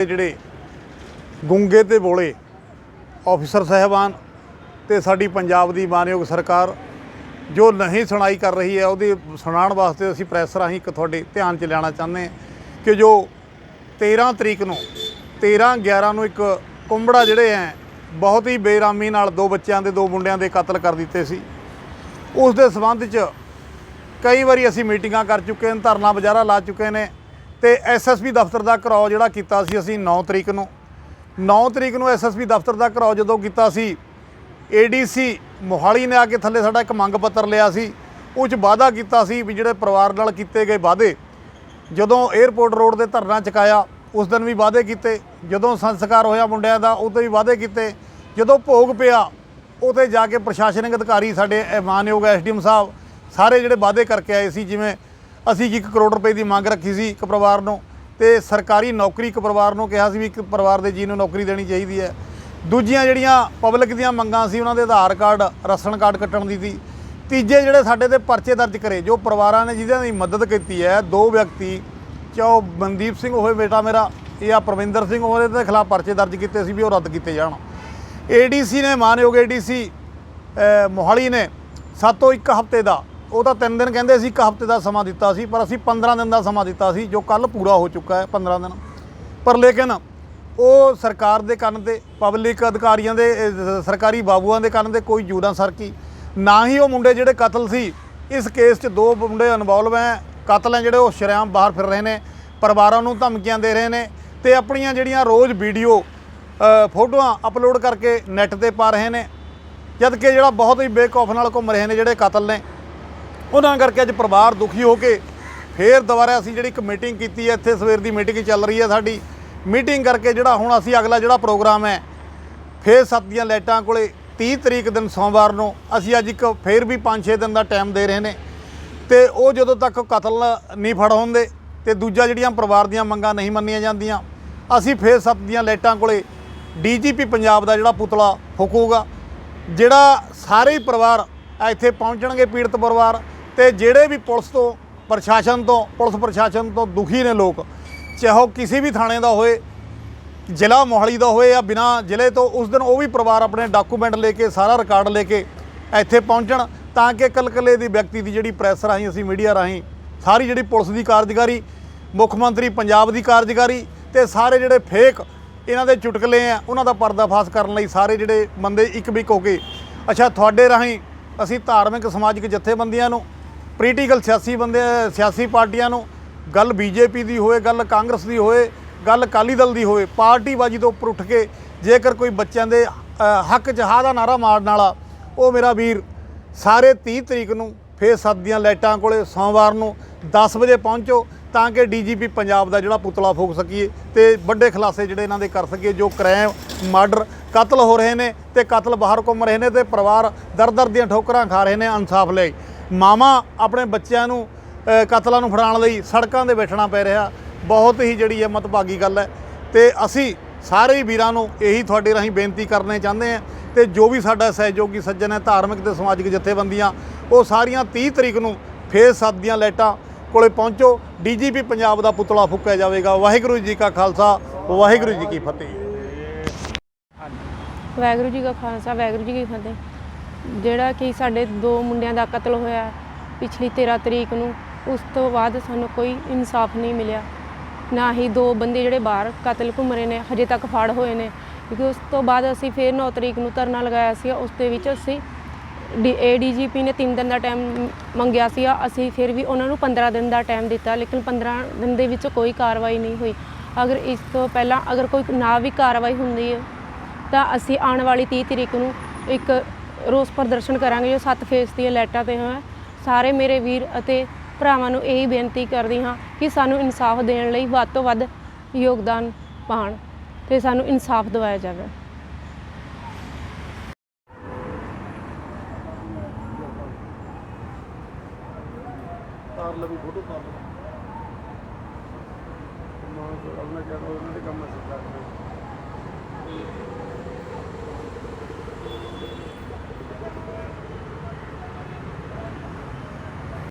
ਜਿਹੜੇ ਗੁੰਗੇ ਤੇ ਬੋਲੇ ਆਫੀਸਰ ਸਾਹਿਬਾਨ ਤੇ ਸਾਡੀ ਪੰਜਾਬ ਦੀ ਮਾਨਯੋਗ ਸਰਕਾਰ ਜੋ ਨਹੀਂ ਸੁਣਾਈ ਕਰ ਰਹੀ ਹੈ, ਉਹਦੀ ਸੁਣਾਉਣ ਵਾਸਤੇ ਅਸੀਂ ਪ੍ਰੈਸ ਰਾਹੀਂ ਇੱਕ ਤੁਹਾਡੇ ਧਿਆਨ 'ਚ ਲਿਆਉਣਾ ਚਾਹੁੰਦੇ ਹਾਂ ਕਿ ਜੋ 13 ਤਰੀਕ ਨੂੰ 13 11 ਨੂੰ ਇੱਕ ਕੁੰਬੜਾ ਜਿਹੜੇ ਹੈ, ਬਹੁਤ ਹੀ ਬੇਰਾਮੀ ਨਾਲ ਦੋ ਬੱਚਿਆਂ ਦੇ, ਦੋ ਮੁੰਡਿਆਂ ਦੇ ਕਤਲ ਕਰ ਦਿੱਤੇ ਸੀ। ਉਸ ਦੇ ਸਬੰਧ 'ਚ ਕਈ ਵਾਰੀ ਅਸੀਂ ਮੀਟਿੰਗਾਂ ਕਰ ਚੁੱਕੇ ਨੇ ਧਰਨਾ ਬਜ਼ਾਰਾ ਲਾ ਚੁੱਕੇ ਨੇ। ਤੇ ਐਸਐਸਪੀ ਦਫ਼ਤਰ ਦਾ ਘਰਾਓ ਜਿਹੜਾ ਕੀਤਾ ਸੀ ਅਸੀਂ 9 ਤਰੀਕ ਨੂੰ। 9 ਤਰੀਕ ਨੂੰ ਐਸਐਸਪੀ ਦਫ਼ਤਰ ਦਾ ਘਰਾਓ ਜਦੋਂ ਕੀਤਾ ਸੀ ਏਡੀਸੀ ਮੋਹਾਲੀ ਨੇ ਆ ਕੇ ਥੱਲੇ ਸਾਡਾ ਇੱਕ ਮੰਗ ਪੱਤਰ ਲਿਆ ਸੀ। ਉਹ 'ਚ ਵਾਅਦਾ ਕੀਤਾ ਸੀ ਵੀ ਜਿਹੜੇ ਪਰਿਵਾਰ ਨਾਲ ਕੀਤੇ ਗਏ ਵਾਅਦੇ, ਜਦੋਂ 에ਅਰਪੋਰਟ ਰੋਡ ਦੇ ਧਰਨਾ ਚੁਕਾਇਆ, ਉਸ ਦਿਨ ਵੀ ਵਾਅਦੇ ਕੀਤੇ। ਜਦੋਂ ਸੰਸਕਾਰ ਹੋਇਆ ਮੁੰਡਿਆਂ ਦਾ ਉਦੋਂ ਵੀ ਵਾਅਦੇ ਕੀਤੇ। ਜਦੋਂ ਭੋਗ ਪਿਆ ਉਤੇ ਜਾ ਕੇ ਪ੍ਰਸ਼ਾਸਨਿਕ ਅਧਿਕਾਰੀ ਸਾਡੇ ਇਹ ਮਾਨਯੋਗ ਐਸਡੀਐਮ ਸਾਹਿਬ ਸਾਰੇ ਜਿਹੜੇ ਵਾਅਦੇ ਕਰਕੇ ਆਏ ਸੀ, ਜਿਵੇਂ ਅਸੀਂ 1 ਕਰੋੜ ਰੁਪਏ ਦੀ ਮੰਗ ਰੱਖੀ ਸੀ ਇੱਕ ਪਰਿਵਾਰ ਨੂੰ ਤੇ ਸਰਕਾਰੀ ਨੌਕਰੀ ਇੱਕ ਪਰਿਵਾਰ ਨੂੰ ਕਿਹਾ ਸੀ ਵੀ ਇੱਕ ਪਰਿਵਾਰ ਦੇ ਜੀ ਨੂੰ ਨੌਕਰੀ ਦੇਣੀ ਚਾਹੀਦੀ ਹੈ। ਦੂਜੀਆਂ ਜਿਹੜੀਆਂ ਪਬਲਿਕ ਦੀਆਂ ਮੰਗਾਂ ਸੀ ਉਹਨਾਂ ਦੇ ਆਧਾਰ ਕਾਰਡ, ਰਾਸ਼ਨ ਕਾਰਡ ਕੱਟਣ ਦੀ ਸੀ। ਤੀਜੇ ਜਿਹੜੇ ਸਾਡੇ ਤੇ ਪਰਚੇ ਦਰਜ ਕਰੇ, ਜੋ ਪਰਿਵਾਰਾਂ ਨੇ ਜਿਹਨਾਂ ਦੀ ਮਦਦ ਕੀਤੀ ਹੈ, ਦੋ ਵਿਅਕਤੀ, ਚਾਹੋ ਮਨਦੀਪ ਸਿੰਘ ਹੋਵੇ ਬੇਟਾ ਮੇਰਾ ਜਾਂ ਪ੍ਰਵਿੰਦਰ ਸਿੰਘ ਉਹਦੇ ਦੇ ਖਿਲਾਫ ਪਰਚੇ ਦਰਜ ਕੀਤੇ ਸੀ ਵੀ ਉਹ ਰੱਦ ਕੀਤੇ ਜਾਣ। ਏਡੀਸੀ ਨੇ, ਮਾਨਯੋਗ ਏਡੀਸੀ ਮੋਹਾਲੀ ਨੇ, ਸਾਤੋਂ ਇੱਕ ਹਫ਼ਤੇ ਦਾ ਉਹ ਤਾਂ 3 ਦਿਨ ਕਹਿੰਦੇ ਸੀ ਇੱਕ ਹਫ਼ਤੇ ਦਾ ਸਮਾਂ ਦਿੱਤਾ ਸੀ ਪਰ ਅਸੀਂ 15 ਦਿਨ ਦਾ ਸਮਾਂ ਦਿੱਤਾ ਸੀ ਜੋ ਕੱਲ ਪੂਰਾ ਹੋ ਚੁੱਕਾ ਹੈ 15 ਦਿਨ। ਪਰ ਲੇਕਿਨ ਉਹ ਸਰਕਾਰ ਦੇ ਕੰਨ ਤੇ ਪਬਲਿਕ ਅਧਿਕਾਰੀਆਂ ਦੇ ਅਹ, ਸਰਕਾਰੀ ਬਾਬੂਆਂ ਦੇ ਕੰਨ ਤੇ ਕੋਈ ਜੂੜਾ ਸਰਕੀ। ਨਾ ਹੀ ਉਹ ਮੁੰਡੇ ਜਿਹੜੇ ਕਤਲ ਸੀ ਇਸ ਕੇਸ 'ਚ ਦੋ ਮੁੰਡੇ ਇਨਵੋਲਵ ਹੈ ਕਤਲ ਹੈ ਜਿਹੜੇ ਉਹ ਸ਼ਰੇਆਮ ਬਾਹਰ ਫਿਰ ਰਹੇ ਨੇ ਪਰਿਵਾਰਾਂ ਨੂੰ ਧਮਕੀਆਂ ਦੇ ਰਹੇ ਨੇ ਤੇ ਆਪਣੀਆਂ ਜਿਹੜੀਆਂ ਰੋਜ਼ ਵੀਡੀਓ ਅ, ਫੋਟੋਆਂ ਅਪਲੋਡ ਕਰਕੇ ਨੈੱਟ ਤੇ ਪਾ ਰਹੇ ਨੇ। ਜਦ ਕਿ ਜਿਹੜਾ ਬਹੁਤ ਹੀ ਬੇਕੌਫ ਨਾਲ ਘੁੰਮ ਰਹੇ ਨੇ ਜਿਹੜੇ ਕਤਲ ਨੇ ਉਹਨਾਂ ਕਰਕੇ ਅੱਜ ਪਰਿਵਾਰ ਦੁਖੀ ਹੋ ਕੇ ਫੇਰ ਦੁਬਾਰਾ ਅਸੀਂ ਜਿਹੜੀ ਇੱਕ ਮੀਟਿੰਗ ਕੀਤੀ ਹੈ, ਇੱਥੇ ਸਵੇਰ ਦੀ ਮੀਟਿੰਗ ਚੱਲ ਰਹੀ ਹੈ ਸਾਡੀ। ਮੀਟਿੰਗ ਕਰਕੇ ਜਿਹੜਾ ਹੁਣ ਅਸੀਂ ਅਗਲਾ ਜਿਹੜਾ ਪ੍ਰੋਗਰਾਮ ਹੈ, ਫੇਰ ਸੱਤ ਦੀਆਂ ਲਾਈਟਾਂ ਕੋਲੇ 30 ਤਰੀਕ ਦਿਨ ਸੋਮਵਾਰ ਨੂੰ ਅਸੀਂ ਅੱਜ ਇੱਕ ਫੇਰ ਵੀ 5-6 ਦਿਨ ਦਾ ਟਾਈਮ ਦੇ ਰਹੇ ਨੇ। ਤੇ ਉਹ ਜਦੋਂ ਤੱਕ ਕਤਲ ਨਹੀਂ ਫੜ ਹੁੰਦੇ ਤੇ ਦੂਜਾ ਜਿਹੜੀਆਂ ਪਰਿਵਾਰ ਦੀਆਂ ਮੰਗਾਂ ਨਹੀਂ ਮੰਨੀਆਂ ਜਾਂਦੀਆਂ, ਅਸੀਂ ਫੇਰ ਸੱਤ ਦੀਆਂ ਲਾਈਟਾਂ ਕੋਲੇ ਡੀਜੀਪੀ ਪੰਜਾਬ ਦਾ ਜਿਹੜਾ ਪੁਤਲਾ ਫੂਕੂਗਾ, ਜਿਹੜਾ ਸਾਰੇ ਹੀ ਪਰਿਵਾਰ ਇੱਥੇ ਪਹੁੰਚਣਗੇ ਪੀੜਤ ਪਰਿਵਾਰ ਤੇ ਜਿਹੜੇ ਵੀ ਪੁਲਿਸ ਤੋਂ ਪ੍ਰਸ਼ਾਸਨ ਤੋਂ, ਪੁਲਿਸ ਪ੍ਰਸ਼ਾਸਨ ਤੋਂ ਦੁਖੀ ਨੇ ਲੋਕ, ਚਾਹੇ ਉਹ ਕਿਸੇ ਵੀ ਥਾਣੇ ਦਾ ਹੋਏ, ਜ਼ਿਲ੍ਹਾ ਮੋਹਾਲੀ ਦਾ ਹੋਏ ਜਾਂ ਬਿਨਾ ਜ਼ਿਲ੍ਹੇ ਤੋਂ, ਉਸ ਦਿਨ ਉਹ ਵੀ ਪਰਿਵਾਰ ਆਪਣੇ ਡਾਕੂਮੈਂਟ ਲੈ ਕੇ, ਸਾਰਾ ਰਿਕਾਰਡ ਲੈ ਕੇ ਇੱਥੇ ਪਹੁੰਚਣ ਤਾਂ ਕਿ ਕਲਕਲੇ ਦੀ ਵਿਅਕਤੀ ਦੀ ਜਿਹੜੀ ਪ੍ਰੈਸ ਰਾਹੀਂ, ਅਸੀਂ ਮੀਡੀਆ ਰਾਹੀਂ ਸਾਰੀ ਜਿਹੜੀ ਪੁਲਿਸ ਦੀ ਕਾਰਜਕਾਰੀ, ਮੁੱਖ ਮੰਤਰੀ ਪੰਜਾਬ ਦੀ ਕਾਰਜਕਾਰੀ ਤੇ ਸਾਰੇ ਜਿਹੜੇ ਫੇਕ ਇਹਨਾਂ ਦੇ ਚੁਟਕਲੇ ਆ, ਉਹਨਾਂ ਦਾ ਪਰਦਾਫਾਸ਼ ਕਰਨ ਲਈ ਸਾਰੇ ਜਿਹੜੇ ਬੰਦੇ ਇੱਕ ਬਿਕ ਹੋ ਕੇ, ਅੱਛਾ, ਤੁਹਾਡੇ ਰਾਹੀਂ ਅਸੀਂ ਧਾਰਮਿਕ, ਸਮਾਜਿਕ ਜਥੇਬੰਦੀਆਂ ਨੂੰ ਪੋਲੀਟੀਕਲ ਸਿਆਸੀ ਬੰਦੇ, ਸਿਆਸੀ ਪਾਰਟੀਆਂ ਨੂੰ ਗੱਲ ਬੀਜੇਪੀ ਦੀ ਹੋਏ, ਗੱਲ ਕਾਂਗਰਸ ਦੀ ਹੋਏ, ਗੱਲ ਅਕਾਲੀ ਦਲ ਦੀ ਹੋਵੇ ਪਾਰਟੀਬਾਜੀ ਤੋਂ ਉੱਪਰ ਉੱਠ ਕੇ ਜੇਕਰ ਕੋਈ ਬੱਚਿਆਂ ਦੇ ਹੱਕ 'ਚ ਹਾਂ ਦਾ ਨਾਰਾ ਮਾਰਨ ਵਾਲਾ, ਉਹ ਮੇਰਾ ਵੀਰ ਸਾਰੇ 30 ਤਰੀਕ ਨੂੰ ਫੇਰ ਸੱਦਦੀਆਂ ਲਾਈਟਾਂ ਕੋਲੇ ਸੋਮਵਾਰ ਨੂੰ 10 ਵਜੇ ਪਹੁੰਚੋ ਤਾਂ ਕਿ ਡੀਜੀਪੀ ਪੰਜਾਬ ਦਾ ਜਿਹੜਾ ਪੁਤਲਾ ਫੂਕ ਸਕੀਏ ਤੇ ਵੱਡੇ ਖਲਾਸੇ ਜਿਹੜੇ ਇਹਨਾਂ ਦੇ ਕਰ ਸਕੀਏ, ਜੋ ਕ੍ਰਾਈਮ ਮਰਡਰ ਕਤਲ ਹੋ ਰਹੇ ਨੇ ਤੇ ਕਤਲ ਬਾਹਰ ਘੁੰਮ ਰਹੇ ਨੇ ਤੇ ਪਰਿਵਾਰ ਦਰ ਦਰ ਦੀਆਂ ਠੋਕਰਾਂ ਖਾ ਰਹੇ ਨੇ, ਇਨਸਾਫ ਲਈ। ਮਾਮਾ ਆਪਣੇ ਬੱਚਿਆਂ ਨੂੰ ਕਤਲਾਂ ਨੂੰ ਫੜਾਉਣ ਲਈ ਸੜਕਾਂ ਦੇ ਬੈਠਣਾ ਪੈ ਰਿਹਾ। ਬਹੁਤ ਹੀ ਜਿਹੜੀ ਹੈ ਮਤਭਾਗੀ ਗੱਲ ਹੈ। ਤੇ ਅਸੀਂ ਸਾਰੇ ਹੀ ਵੀਰਾਂ ਨੂੰ ਇਹੀ ਤੁਹਾਡੇ ਰਾਹੀਂ ਬੇਨਤੀ ਕਰਨੇ ਚਾਹੁੰਦੇ ਆ ਤੇ ਜੋ ਵੀ ਸਾਡਾ ਸਹਿਯੋਗੀ ਸੱਜਣ ਹੈ, ਧਾਰਮਿਕ ਤੇ ਸਮਾਜਿਕ ਜਥੇਬੰਦੀਆਂ, ਉਹ ਸਾਰੀਆਂ 30 ਤਰੀਕ ਨੂੰ ਫੇਰ ਸੱਤ ਦੀਆਂ ਲਾਈਟਾਂ ਕੋਲੇ ਪਹੁੰਚੋ। ਡੀਜੀਪੀ ਪੰਜਾਬ ਦਾ ਪੁਤਲਾ ਫੂਕਿਆ ਜਾਵੇਗਾ। ਵਾਹਿਗੁਰੂ ਜੀ ਕਾ ਖਾਲਸਾ, ਵਾਹਿਗੁਰੂ ਜੀ ਕੀ ਫਤਿਹ। ਵਾਹਿਗੁਰੂ ਜੀ ਕਾ ਖਾਲਸਾ, ਵਾਹਿਗੁਰੂ ਜੀ ਕੀ ਫਤਿਹ। ਜਿਹੜਾ ਕਿ ਸਾਡੇ ਦੋ ਮੁੰਡਿਆਂ ਦਾ ਕਤਲ ਹੋਇਆ ਪਿਛਲੀ 13 ਤਰੀਕ ਨੂੰ, ਉਸ ਤੋਂ ਬਾਅਦ ਸਾਨੂੰ ਕੋਈ ਇਨਸਾਫ ਨਹੀਂ ਮਿਲਿਆ। ਨਾ ਹੀ ਦੋ ਬੰਦੇ ਜਿਹੜੇ ਬਾਹਰ ਕਤਲ ਘੁੰਮ ਰਹੇ ਨੇ, ਹਜੇ ਤੱਕ ਫੜ ਹੋਏ ਨੇ। ਕਿਉਂਕਿ ਉਸ ਤੋਂ ਬਾਅਦ ਅਸੀਂ ਫਿਰ 9 ਤਰੀਕ ਨੂੰ ਧਰਨਾ ਲਗਾਇਆ ਸੀ, ਉਸ ਦੇ ਵਿੱਚ ਅਸੀਂ ਡੀ ਏਡੀਜੀਪੀ ਨੇ 3 ਦਿਨ ਦਾ ਟਾਈਮ ਮੰਗਿਆ ਸੀ, ਅਸੀਂ ਫਿਰ ਵੀ ਉਹਨਾਂ ਨੂੰ 15 ਦਿਨ ਦਾ ਟਾਈਮ ਦਿੱਤਾ, ਲੇਕਿਨ 15 ਦਿਨ ਦੇ ਵਿੱਚ ਕੋਈ ਕਾਰਵਾਈ ਨਹੀਂ ਹੋਈ। ਅਗਰ ਇਸ ਤੋਂ ਪਹਿਲਾਂ ਅਗਰ ਕੋਈ ਨਾ ਵੀ ਕਾਰਵਾਈ ਹੁੰਦੀ ਹੈ, ਤਾਂ ਅਸੀਂ ਆਉਣ ਵਾਲੀ 30 ਤਰੀਕ ਨੂੰ ਇੱਕ ਰੋਸ ਪ੍ਰਦਰਸ਼ਨ ਕਰਾਂਗੇ, ਜੋ ਸੱਤ ਫੇਸ ਦੀਆਂ ਲਾਈਟਾਂ ਤੇ ਹੈ। ਸਾਰੇ ਮੇਰੇ ਵੀਰ ਅਤੇ ਭਰਾਵਾਂ ਨੂੰ ਇਹੀ ਬੇਨਤੀ ਕਰਦੀ ਹਾਂ ਕਿ ਸਾਨੂੰ ਇਨਸਾਫ ਦੇਣ ਲਈ ਵੱਧ ਤੋਂ ਵੱਧ ਯੋਗਦਾਨ ਪਾਉਣ ਤੇ ਸਾਨੂੰ ਇਨਸਾਫ ਦਿਵਾਇਆ ਜਾਵੇ। ਤਾਰ ਲਵੀ ਫੋਟੋ ਤਾਰ ਲਵੀ ਮਾਂ ਕੋਲ ਆਪਣਾ ਕਿਹਾ ਉਹਨਾਂ ਦੇ ਕੰਮ